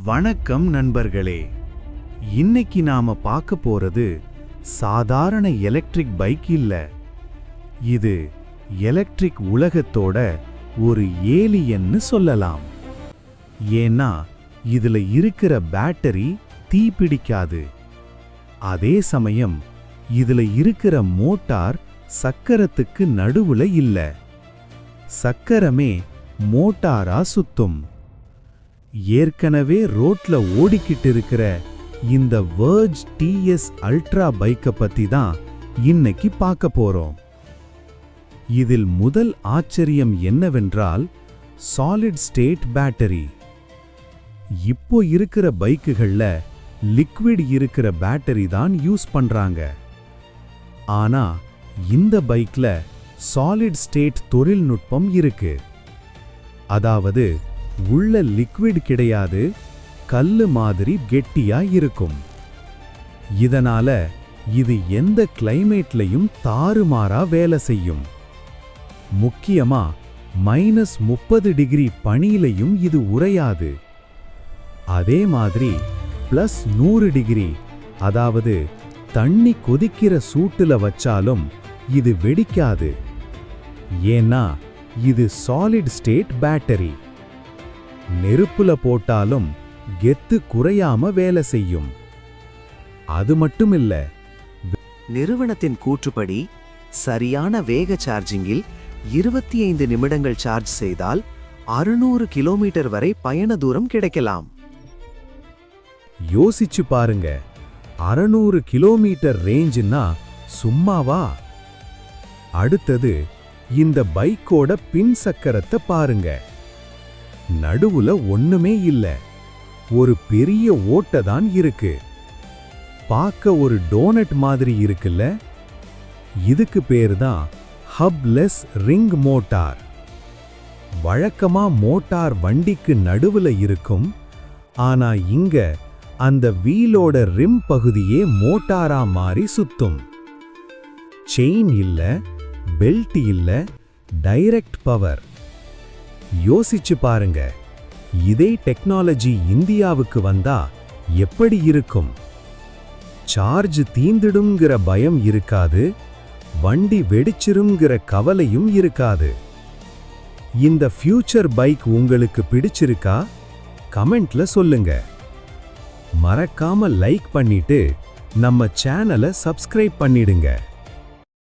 வணக்கம் நண்பர்களே. இன்னைக்கு நாம பார்க்க போறது சாதாரண எலக்ட்ரிக் பைக் இல்ல. இது எலக்ட்ரிக் உலகத்தோட ஒரு ஏலியன்னு சொல்லலாம். ஏன்னா இதுல இருக்கிற பேட்டரி தீப்பிடிக்காது. அதே சமயம் இதுல இருக்கிற மோட்டார் சக்கரத்துக்கு நடுவுல இல்ல. சக்கரமே மோட்டாரா சுத்தும். ஏற்கனவே ரோட்ல ஓடிக்கிட்டு இருக்கிற இந்த வேர்ஜ் டிஎஸ் அல்ட்ரா பைக்கை பத்தி தான் இன்னைக்கு பார்க்க போறோம். இதில் முதல் ஆச்சரியம் என்னவென்றால் சாலிட் ஸ்டேட் பேட்டரி இப்போ இருக்கிற பைக்குகள்ல லிக்விட் இருக்கிற பேட்டரி தான் யூஸ் பண்றாங்க. ஆனா இந்த பைக்ல சாலிட் ஸ்டேட் தொழில்நுட்பம் இருக்கு. அதாவது உள்ள லிக்விட் கிடையாது கல்லு மாதிரி கெட்டியா இருக்கும். இதனால இது எந்த கிளைமேட்லையும் தாறுமாறா வேலை செய்யும். முக்கியமா மைனஸ் முப்பது டிகிரி பனியிலையும் இது உறையாது. அதே மாதிரி பிளஸ் நூறு டிகிரி அதாவது தண்ணி கொதிக்கிற சூட்டுல வச்சாலும் இது வெடிக்காது. ஏன்னா இது சாலிட் ஸ்டேட் பேட்டரி நெருப்புல போட்டாலும் கெத்து குறையாம வேலை செய்யும். அது மட்டுமில்ல நிறுவனத்தின் கூற்றுப்படி சரியான வேக சார்ஜிங்கில் இருபத்தி ஐந்து நிமிடங்கள் சார்ஜ் செய்தால் அறுநூறு கிலோமீட்டர் வரை பயண தூரம் கிடைக்கலாம். யோசிச்சு பாருங்க அறநூறு கிலோமீட்டர் ரேஞ்சுன்னா சும்மாவா? அடுத்தது இந்த பைக்கோட பின் சக்கரத்தை பாருங்க. நடுவுல ஒண்ணுமே இல்ல. ஒரு பெரிய ஓட்டை தான் இருக்கு. பார்க்க ஒரு டோனட் மாதிரி இருக்குல்ல? இதுக்கு பேரு தான் ஹப்லெஸ் ரிங் மோட்டார். வழக்கமா மோட்டார் வண்டிக்கு நடுவுல இருக்கும். ஆனா இங்க அந்த வீலோட ரிம் பகுதியே மோட்டாரா மாறி சுத்தும். செயின் இல்ல பெல்ட் இல்ல டைரக்ட் பவர். யோசிச்சு பாருங்க. இதே டெக்னாலஜி இந்தியாவுக்கு வந்தா எப்படி இருக்கும்? சார்ஜ் தீந்துடுங்கிற பயம் இருக்காது. வண்டி வெடிச்சிருங்கிற கவலையும் இருக்காது. இந்த ஃபியூச்சர் பைக் உங்களுக்கு பிடிச்சிருக்கா? கமெண்ட்ல சொல்லுங்க. மறக்காம லைக் பண்ணிட்டு நம்ம சேனலை சப்ஸ்கிரைப் பண்ணிடுங்க.